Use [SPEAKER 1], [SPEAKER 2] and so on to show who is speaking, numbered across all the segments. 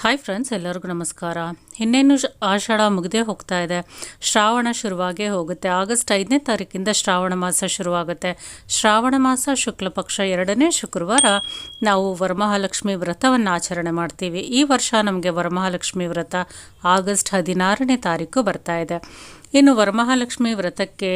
[SPEAKER 1] Hi friends ಎಲ್ಲರಿಗೂ ನಮಸ್ಕಾರ. ಇನ್ನೇನು ಆಷಾಢ ಮುಗಿದೇ ಹೋಗ್ತಾ ಇದೆ. ಶ್ರಾವಣ ಶುರುವಾಗೇ ಹೋಗುತ್ತೆ. ಆಗಸ್ಟ್ ಐದನೇ ತಾರೀಕಿಂದ ಶ್ರಾವಣ ಮಾಸ ಶುರುವಾಗುತ್ತೆ. ಶ್ರಾವಣ ಮಾಸ ಶುಕ್ಲ ಪಕ್ಷ ಎರಡನೇ ಶುಕ್ರವಾರ ನಾವು ವರಮಹಾಲಕ್ಷ್ಮಿ ವ್ರತವನ್ನು ಆಚರಣೆ ಮಾಡ್ತೀವಿ. ಈ ವರ್ಷ ನಮಗೆ ವರಮಹಾಲಕ್ಷ್ಮಿ ವ್ರತ ಆಗಸ್ಟ್ ಹದಿನಾರನೇ ತಾರೀಕು ಬರ್ತಾ ಇದೆ. ಇನ್ನು ವರಮಹಾಲಕ್ಷ್ಮಿ ವ್ರತಕ್ಕೆ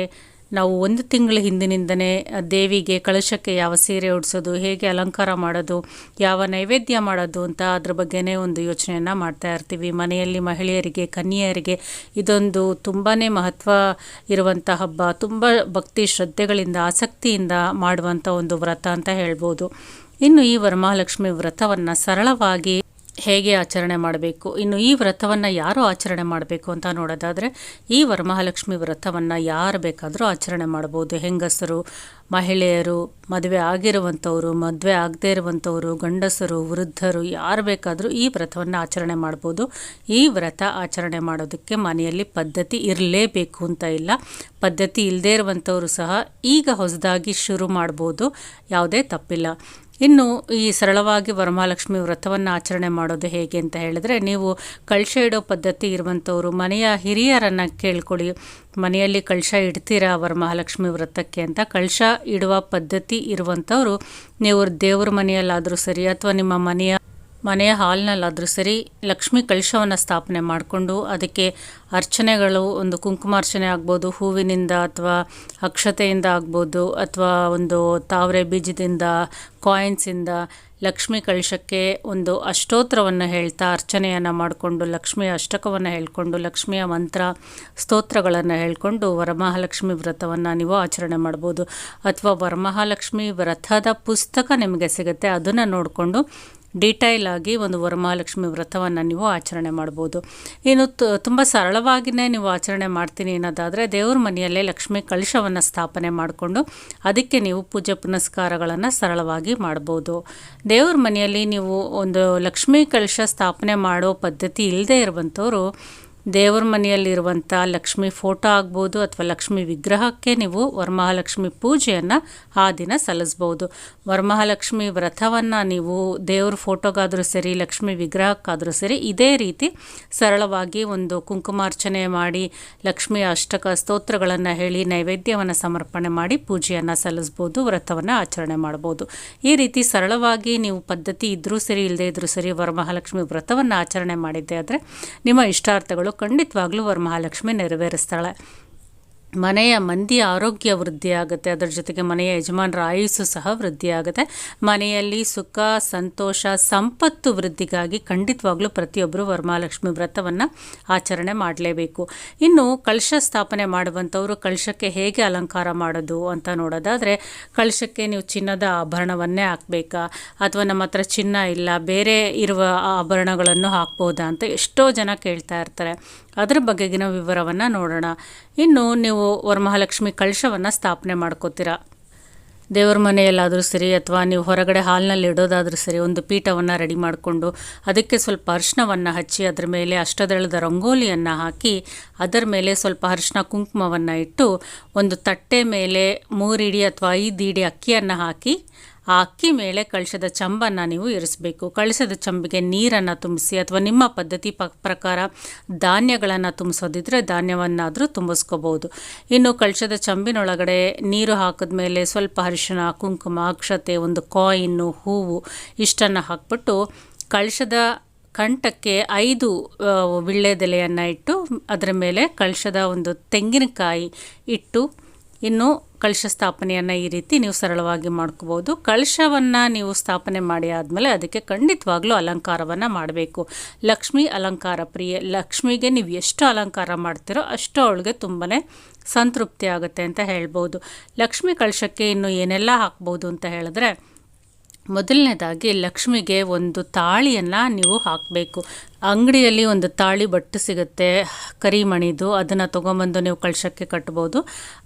[SPEAKER 1] ನಾವು ಒಂದು ತಿಂಗಳ ಹಿಂದಿನಿಂದನೇ ದೇವಿಗೆ ಕಳಶಕ್ಕೆ ಯಾವ ಸೀರೆ ಉಡಿಸೋದು, ಹೇಗೆ ಅಲಂಕಾರ ಮಾಡೋದು, ಯಾವ ನೈವೇದ್ಯ ಮಾಡೋದು ಅಂತ ಅದ್ರ ಬಗ್ಗೆನೇ ಒಂದು ಯೋಚನೆಯನ್ನು ಮಾಡ್ತಾ ಇರ್ತೀವಿ. ಮನೆಯಲ್ಲಿ ಮಹಿಳೆಯರಿಗೆ, ಕನ್ಯೆಯರಿಗೆ ಇದೊಂದು ತುಂಬಾ ಮಹತ್ವ ಇರುವಂಥ ಹಬ್ಬ. ತುಂಬ ಭಕ್ತಿ ಶ್ರದ್ಧೆಗಳಿಂದ, ಆಸಕ್ತಿಯಿಂದ ಮಾಡುವಂಥ ಒಂದು ವ್ರತ ಅಂತ ಹೇಳ್ಬೋದು. ಇನ್ನು ಈ ವರಮಹಾಲಕ್ಷ್ಮಿ ವ್ರತವನ್ನು ಸರಳವಾಗಿ ಹೇಗೆ ಆಚರಣೆ ಮಾಡಬೇಕು? ಇನ್ನು ಈ ವ್ರತವನ್ನು ಯಾರು ಆಚರಣೆ ಮಾಡಬೇಕು ಅಂತ ನೋಡೋದಾದರೆ, ಈ ವರಮಹಾಲಕ್ಷ್ಮಿ ವ್ರತವನ್ನು ಯಾರು ಬೇಕಾದರೂ ಆಚರಣೆ ಮಾಡ್ಬೋದು. ಹೆಂಗಸರು, ಮಹಿಳೆಯರು, ಮದುವೆ ಆಗಿರುವಂಥವರು, ಮದುವೆ ಆಗದೇ ಇರುವಂಥವರು, ಗಂಡಸರು, ವೃದ್ಧರು, ಯಾರು ಬೇಕಾದರೂ ಈ ವ್ರತವನ್ನು ಆಚರಣೆ ಮಾಡ್ಬೋದು. ಈ ವ್ರತ ಆಚರಣೆ ಮಾಡೋದಕ್ಕೆ ಮನೆಯಲ್ಲಿ ಪದ್ಧತಿ ಇರಲೇಬೇಕು ಅಂತ ಇಲ್ಲ. ಪದ್ಧತಿ ಇಲ್ಲದೇ ಇರುವಂಥವರು ಸಹ ಈಗ ಹೊಸದಾಗಿ ಶುರು ಮಾಡ್ಬೋದು. ಯಾವುದೇ ತಪ್ಪಿಲ್ಲ. ಇನ್ನು ಈ ಸರಳವಾಗಿ ವರಮಹಾಲಕ್ಷ್ಮಿ ವ್ರತವನ್ನು ಆಚರಣೆ ಮಾಡೋದು ಹೇಗೆ ಅಂತ ಹೇಳಿದ್ರೆ, ನೀವು ಕಳಶ ಇಡೋ ಪದ್ಧತಿ ಇರುವಂಥವ್ರು ಮನೆಯ ಹಿರಿಯರನ್ನು ಕೇಳ್ಕೊಳ್ಳಿ. ಮನೆಯಲ್ಲಿ ಕಳಶ ಇಡ್ತೀರಾ ವರಮಹಾಲಕ್ಷ್ಮಿ ವ್ರತಕ್ಕೆ ಅಂತ? ಕಳಶ ಇಡುವ ಪದ್ಧತಿ ಇರುವಂಥವ್ರು ನೀವು ದೇವ್ರ ಮನೆಯಲ್ಲಾದರೂ ಸರಿ, ಅಥವಾ ನಿಮ್ಮ ಮನೆಯ ಮನೆಯ ಹಾಲ್ನಲ್ಲಾದರೂ ಸರಿ ಲಕ್ಷ್ಮಿ ಕಳಶವನ್ನು ಸ್ಥಾಪನೆ ಮಾಡಿಕೊಂಡು ಅದಕ್ಕೆ ಅರ್ಚನೆಗಳು, ಒಂದು ಕುಂಕುಮಾರ್ಚನೆ ಆಗ್ಬೋದು, ಹೂವಿನಿಂದ ಅಥವಾ ಅಕ್ಷತೆಯಿಂದ ಆಗ್ಬೋದು, ಅಥವಾ ಒಂದು ತಾವರೆ ಬೀಜದಿಂದ ಕಾಯಿನ್ಸಿಂದ ಲಕ್ಷ್ಮಿ ಕಳಶಕ್ಕೆ ಒಂದು ಅಷ್ಟೋತ್ರವನ್ನು ಹೇಳ್ತಾ ಅರ್ಚನೆಯನ್ನು ಮಾಡಿಕೊಂಡು ಲಕ್ಷ್ಮಿಯ ಅಷ್ಟಕವನ್ನು ಹೇಳ್ಕೊಂಡು, ಲಕ್ಷ್ಮಿಯ ಮಂತ್ರ ಸ್ತೋತ್ರಗಳನ್ನು ಹೇಳ್ಕೊಂಡು ವರಮಹಾಲಕ್ಷ್ಮಿ ವ್ರತವನ್ನು ನೀವು ಆಚರಣೆ ಮಾಡ್ಬೋದು. ಅಥವಾ ವರಮಹಾಲಕ್ಷ್ಮಿ ವ್ರತದ ಪುಸ್ತಕ ನಿಮಗೆ ಸಿಗುತ್ತೆ, ಅದನ್ನು ನೋಡಿಕೊಂಡು ಡೀಟೈಲ್ ಆಗಿ ಒಂದು ವರಮಹಾಲಕ್ಷ್ಮಿ ವ್ರತವನ್ನು ನೀವು ಆಚರಣೆ ಮಾಡ್ಬೋದು. ಇನ್ನು ತುಂಬ ಸರಳವಾಗಿಯೇ ನೀವು ಆಚರಣೆ ಮಾಡ್ತೀನಿ ಅನ್ನೋದಾದರೆ ದೇವ್ರ ಮನೆಯಲ್ಲೇ ಲಕ್ಷ್ಮಿ ಕಳಶವನ್ನು ಸ್ಥಾಪನೆ ಮಾಡಿಕೊಂಡು ಅದಕ್ಕೆ ನೀವು ಪೂಜೆ ಪುನಸ್ಕಾರಗಳನ್ನು ಸರಳವಾಗಿ ಮಾಡ್ಬೋದು. ದೇವ್ರ ಮನೆಯಲ್ಲಿ ನೀವು ಒಂದು ಲಕ್ಷ್ಮೀ ಕಳಶ ಸ್ಥಾಪನೆ ಮಾಡೋ ಪದ್ಧತಿ ಇಲ್ಲದೆ ಇರುವಂಥವ್ರು ದೇವ್ರ ಮನೆಯಲ್ಲಿರುವಂಥ ಲಕ್ಷ್ಮಿ ಫೋಟೋ ಆಗ್ಬೋದು ಅಥವಾ ಲಕ್ಷ್ಮಿ ವಿಗ್ರಹಕ್ಕೆ ನೀವು ವರಮಹಾಲಕ್ಷ್ಮಿ ಪೂಜೆಯನ್ನು ಆ ದಿನ ಸಲ್ಲಿಸ್ಬೋದು. ವರಮಹಾಲಕ್ಷ್ಮಿ ವ್ರತವನ್ನು ನೀವು ದೇವ್ರ ಫೋಟೋಗಾದರೂ ಸರಿ, ಲಕ್ಷ್ಮಿ ವಿಗ್ರಹಕ್ಕಾದರೂ ಸರಿ ಇದೇ ರೀತಿ ಸರಳವಾಗಿ ಒಂದು ಕುಂಕುಮಾರ್ಚನೆ ಮಾಡಿ, ಲಕ್ಷ್ಮಿ ಅಷ್ಟಕ ಸ್ತೋತ್ರಗಳನ್ನು ಹೇಳಿ, ನೈವೇದ್ಯವನ್ನು ಸಮರ್ಪಣೆ ಮಾಡಿ ಪೂಜೆಯನ್ನು ಸಲ್ಲಿಸ್ಬೋದು, ವ್ರತವನ್ನು ಆಚರಣೆ ಮಾಡ್ಬೋದು. ಈ ರೀತಿ ಸರಳವಾಗಿ ನೀವು ಪದ್ಧತಿ ಇದ್ದರೂ ಸರಿ ಇಲ್ಲದೇ ಇದ್ದರೂ ಸರಿ ವರಮಹಾಲಕ್ಷ್ಮಿ ವ್ರತವನ್ನು ಆಚರಣೆ ಮಾಡಿದ್ದೆ ಆದರೆ ನಿಮ್ಮ ಇಷ್ಟಾರ್ಥಗಳು ಖಂಡಿತವಾಗ್ಲೂ ವರಮಹಾಲಕ್ಷ್ಮಿ ನೆರವೇರಿಸ್ತಾಳೆ. ಮನೆಯ ಮಂದಿಯ ಆರೋಗ್ಯ ವೃದ್ಧಿಯಾಗುತ್ತೆ ಅದರ ಜೊತೆಗೆ ಮನೆಯ ಯಜಮಾನರ ಆಯುಸ್ಸು ಸಹ ವೃದ್ಧಿಯಾಗುತ್ತೆ ಮನೆಯಲ್ಲಿ ಸುಖ, ಸಂತೋಷ, ಸಂಪತ್ತು ವೃದ್ಧಿಗಾಗಿ ಖಂಡಿತವಾಗ್ಲೂ ಪ್ರತಿಯೊಬ್ಬರು ವರಮಹಾಲಕ್ಷ್ಮಿ ವ್ರತವನ್ನು ಆಚರಣೆ ಮಾಡಲೇಬೇಕು. ಇನ್ನು ಕಳಶ ಸ್ಥಾಪನೆ ಮಾಡುವಂಥವರು ಕಳಶಕ್ಕೆ ಹೇಗೆ ಅಲಂಕಾರ ಮಾಡೋದು ಅಂತ ನೋಡೋದಾದರೆ ಕಳಶಕ್ಕೆ ನೀವು ಚಿನ್ನದ ಆಭರಣವನ್ನೇ ಹಾಕಬೇಕಾ? ಅಥವಾ ನಮ್ಮ ಹತ್ರ ಚಿನ್ನ ಇಲ್ಲ, ಬೇರೆ ಇರುವ ಆಭರಣಗಳನ್ನು ಹಾಕ್ಬೋದಾ ಅಂತ ಎಷ್ಟೋ ಜನ ಕೇಳ್ತಾ ಇರ್ತಾರೆ. ಅದರ ಬಗೆಗಿನ ವಿವರವನ್ನು ನೋಡೋಣ. ಇನ್ನು ನೀವು ವರಮಹಾಲಕ್ಷ್ಮಿ ಕಳಶವನ್ನು ಸ್ಥಾಪನೆ ಮಾಡ್ಕೋತೀರಾ. ದೇವ್ರ ಮನೆಯಲ್ಲಾದರೂ ಸರಿ ಅಥವಾ ನೀವು ಹೊರಗಡೆ ಹಾಲ್ನಲ್ಲಿ ಇಡೋದಾದರೂ ಸರಿ ಒಂದು ಪೀಠವನ್ನು ರೆಡಿ ಮಾಡಿಕೊಂಡು ಅದಕ್ಕೆ ಸ್ವಲ್ಪ ಅರಿಶಿನವನ್ನು ಹಚ್ಚಿ ಅದರ ಮೇಲೆ ಅಷ್ಟದಳದ ರಂಗೋಲಿಯನ್ನು ಹಾಕಿ ಅದರ ಮೇಲೆ ಸ್ವಲ್ಪ ಅರಿಶಿನ ಕುಂಕುಮವನ್ನು ಇಟ್ಟು ಒಂದು ತಟ್ಟೆ ಮೇಲೆ ಮೂರಿಡಿ ಅಥವಾ ಐದು ಇಡಿ ಅಕ್ಕಿಯನ್ನು ಹಾಕಿ ಆ ಅಕ್ಕಿ ಮೇಲೆ ಕಳಶದ ಚಂಬನ್ನು ನೀವು ಇರಿಸಬೇಕು. ಕಳಶದ ಚಂಬಿಗೆ ನೀರನ್ನು ತುಂಬಿಸಿ ಅಥವಾ ನಿಮ್ಮ ಪದ್ಧತಿ ಪ, ಪ್ರಕಾರ ಧಾನ್ಯಗಳನ್ನು ತುಂಬಿಸೋದಿದ್ರೆ ಧಾನ್ಯವನ್ನಾದರೂ ತುಂಬಿಸ್ಕೋಬೋದು. ಇನ್ನು ಕಳಶದ ಚಂಬಿನೊಳಗಡೆ ನೀರು ಹಾಕಿದ ಮೇಲೆ ಸ್ವಲ್ಪ ಅರಿಶಿನ ಕುಂಕುಮ, ಅಕ್ಷತೆ, ಒಂದು ಕಾಯಿನ್ನು, ಹೂವು ಇಷ್ಟನ್ನು ಹಾಕ್ಬಿಟ್ಟು ಕಳಶದ ಕಂಠಕ್ಕೆ ಐದು ವಿಳ್ಳೆದೆಲೆಯನ್ನು ಇಟ್ಟು ಅದರ ಮೇಲೆ ಕಳಶದ ಒಂದು ತೆಂಗಿನಕಾಯಿ ಇಟ್ಟು ಇನ್ನು ಕಳಶ ಸ್ಥಾಪನೆಯನ್ನು ಈ ರೀತಿ ನೀವು ಸರಳವಾಗಿ ಮಾಡ್ಕೋಬೋದು ಕಳಶವನ್ನು ನೀವು ಸ್ಥಾಪನೆ ಮಾಡಿ ಆದಮೇಲೆ ಅದಕ್ಕೆ ಖಂಡಿತವಾಗ್ಲೂ ಅಲಂಕಾರವನ್ನು ಮಾಡಬೇಕು. ಲಕ್ಷ್ಮಿ ಅಲಂಕಾರ ಪ್ರಿಯ, ಲಕ್ಷ್ಮಿಗೆ ನೀವು ಎಷ್ಟು ಅಲಂಕಾರ ಮಾಡ್ತೀರೋ ಅಷ್ಟು ಅವಳಿಗೆ ತುಂಬಾ ಸಂತೃಪ್ತಿ ಆಗುತ್ತೆ ಅಂತ ಹೇಳ್ಬೋದು ಲಕ್ಷ್ಮಿ ಕಳಶಕ್ಕೆ ಇನ್ನು ಏನೆಲ್ಲ ಹಾಕ್ಬೋದು ಅಂತ ಹೇಳಿದ್ರೆ, ಮೊದಲನೇದಾಗಿ ಲಕ್ಷ್ಮಿಗೆ ಒಂದು ತಾಳಿಯನ್ನು ನೀವು ಹಾಕಬೇಕು. ಅಂಗಡಿಯಲ್ಲಿ ಒಂದು ತಾಳಿ ಬಟ್ಟು ಸಿಗುತ್ತೆ, ಕರಿಮಣಿದು. ಅದನ್ನು ತೊಗೊಂಬಂದು ನೀವು ಕಳಶಕ್ಕೆ ಕಟ್ಬೋದು.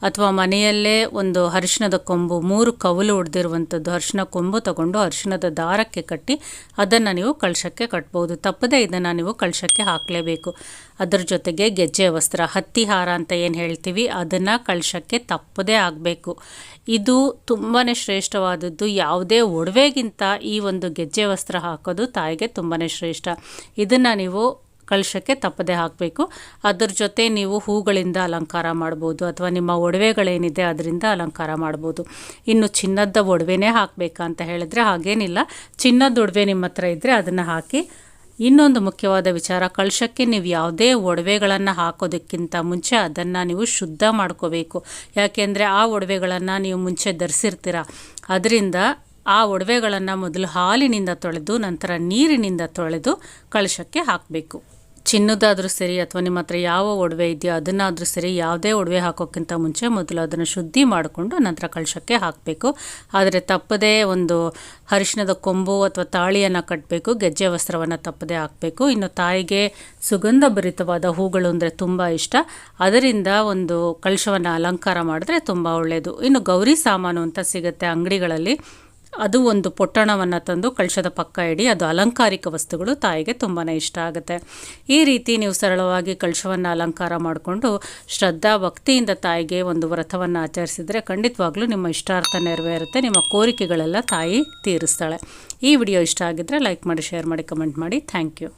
[SPEAKER 1] ಅಥವಾ ಮನೆಯಲ್ಲೇ ಒಂದು ಅರಿಶಿಣದ ಕೊಂಬು, ಮೂರು ಕವಲು ಹೊಡೆದಿರುವಂಥದ್ದು ಅರಿಶಿಣ ಕೊಂಬು ತಗೊಂಡು ಅರಿಶಿಣದ ದಾರಕ್ಕೆ ಕಟ್ಟಿ ಅದನ್ನು ನೀವು ಕಳಶಕ್ಕೆ ಕಟ್ಬೋದು. ತಪ್ಪದೇ ಇದನ್ನು ನೀವು ಕಳಶಕ್ಕೆ ಹಾಕಲೇಬೇಕು. ಅದರ ಜೊತೆಗೆ ಗೆಜ್ಜೆ ವಸ್ತ್ರ, ಹತ್ತಿ ಹಾರ ಅಂತ ಏನು ಹೇಳ್ತೀವಿ, ಅದನ್ನು ಕಳಶಕ್ಕೆ ತಪ್ಪದೇ ಆಗಬೇಕು. ಇದು ತುಂಬಾ ಶ್ರೇಷ್ಠವಾದದ್ದು. ಯಾವುದೇ ಒಡವೆಗಿಂತ ಈ ಒಂದು ಗೆಜ್ಜೆ ವಸ್ತ್ರ ಹಾಕೋದು ತಾಯಿಗೆ ತುಂಬಾ ಶ್ರೇಷ್ಠ. ಇದನ್ನು ನೀವು ಕಳಶಕ್ಕೆ ತಪ್ಪದೆ ಹಾಕಬೇಕು. ಅದ್ರ ಜೊತೆ ನೀವು ಹೂಗಳಿಂದ ಅಲಂಕಾರ ಮಾಡ್ಬೋದು ಅಥವಾ ನಿಮ್ಮ ಒಡವೆಗಳೇನಿದೆ ಅದರಿಂದ ಅಲಂಕಾರ ಮಾಡ್ಬೋದು. ಇನ್ನು ಚಿನ್ನದ ಒಡವೆನೇ ಹಾಕಬೇಕಾ ಅಂತ ಹೇಳಿದ್ರೆ ಹಾಗೇನಿಲ್ಲ. ಚಿನ್ನದ ಒಡವೆ ನಿಮ್ಮ ಹತ್ರ ಇದ್ದರೆ ಅದನ್ನು ಹಾಕಿ. ಇನ್ನೊಂದು ಮುಖ್ಯವಾದ ವಿಚಾರ ಕಳಶಕ್ಕೆ ನೀವು ಯಾವುದೇ ಒಡವೆಗಳನ್ನು ಹಾಕೋದಕ್ಕಿಂತ ಮುಂಚೆ ಅದನ್ನು ನೀವು ಶುದ್ಧ ಮಾಡ್ಕೋಬೇಕು. ಯಾಕೆಂದರೆ ಆ ಒಡವೆಗಳನ್ನು ನೀವು ಮುಂಚೆ ಧರಿಸಿರ್ತೀರ. ಅದರಿಂದ ಆ ಒಡವೆಗಳನ್ನು ಮೊದಲು ಹಾಲಿನಿಂದ ತೊಳೆದು, ನಂತರ ನೀರಿನಿಂದ ತೊಳೆದು ಕಳಶಕ್ಕೆ ಹಾಕಬೇಕು. ಚಿನ್ನದಾದರೂ ಸರಿ ಅಥವಾ ನಿಮ್ಮ ಹತ್ರ ಯಾವ ಒಡವೆ ಇದೆಯೋ ಅದನ್ನಾದರೂ ಸರಿ ಯಾವುದೇ ಒಡವೆ ಹಾಕೋಕ್ಕಿಂತ ಮುಂಚೆ ಮೊದಲು ಅದನ್ನು ಶುದ್ಧಿ ಮಾಡಿಕೊಂಡು ನಂತರ ಕಳಶಕ್ಕೆ ಹಾಕಬೇಕು. ಆದರೆ ತಪ್ಪದೇ ಒಂದು ಅರಿಶಿಣದ ಕೊಂಬು ಅಥವಾ ತಾಳಿಯನ್ನು ಕಟ್ಟಬೇಕು ಗೆಜ್ಜೆ ವಸ್ತ್ರವನ್ನು ತಪ್ಪದೇ ಹಾಕಬೇಕು. ಇನ್ನು ತಾಯಿಗೆ ಸುಗಂಧ ಭರಿತವಾದ ಹೂಗಳು ಅಂದರೆ ತುಂಬ ಇಷ್ಟ. ಅದರಿಂದ ಒಂದು ಕಳಶವನ್ನು ಅಲಂಕಾರ ಮಾಡಿದ್ರೆ ತುಂಬ ಒಳ್ಳೆಯದು ಇನ್ನು ಗೌರಿ ಸಾಮಾನು ಅಂತ ಸಿಗುತ್ತೆ ಅಂಗಡಿಗಳಲ್ಲಿ. ಅದು ಒಂದು ಪೊಟ್ಟಣವನ್ನು ತಂದು ಕಳಶದ ಪಕ್ಕ ಇಡಿ, ಅದು ಅಲಂಕಾರಿಕ ವಸ್ತುಗಳು ತಾಯಿಗೆ ತುಂಬಾ ಇಷ್ಟ ಆಗುತ್ತೆ. ಈ ರೀತಿ ನೀವು ಸರಳವಾಗಿ ಕಳಶವನ್ನು ಅಲಂಕಾರ ಮಾಡಿಕೊಂಡು ಶ್ರದ್ಧಾ ಭಕ್ತಿಯಿಂದ ತಾಯಿಗೆ ಒಂದು ವ್ರತವನ್ನು ಆಚರಿಸಿದರೆ ಖಂಡಿತವಾಗ್ಲೂ ನಿಮ್ಮ ಇಷ್ಟಾರ್ಥ ನೆರವೇರುತ್ತೆ, ನಿಮ್ಮ ಕೋರಿಕೆಗಳೆಲ್ಲ ತಾಯಿ ತೀರಿಸ್ತಾಳೆ. ಈ ವಿಡಿಯೋ ಇಷ್ಟ ಆಗಿದ್ದರೆ ಲೈಕ್ ಮಾಡಿ, ಶೇರ್ ಮಾಡಿ, ಕಮೆಂಟ್ ಮಾಡಿ. Thank you.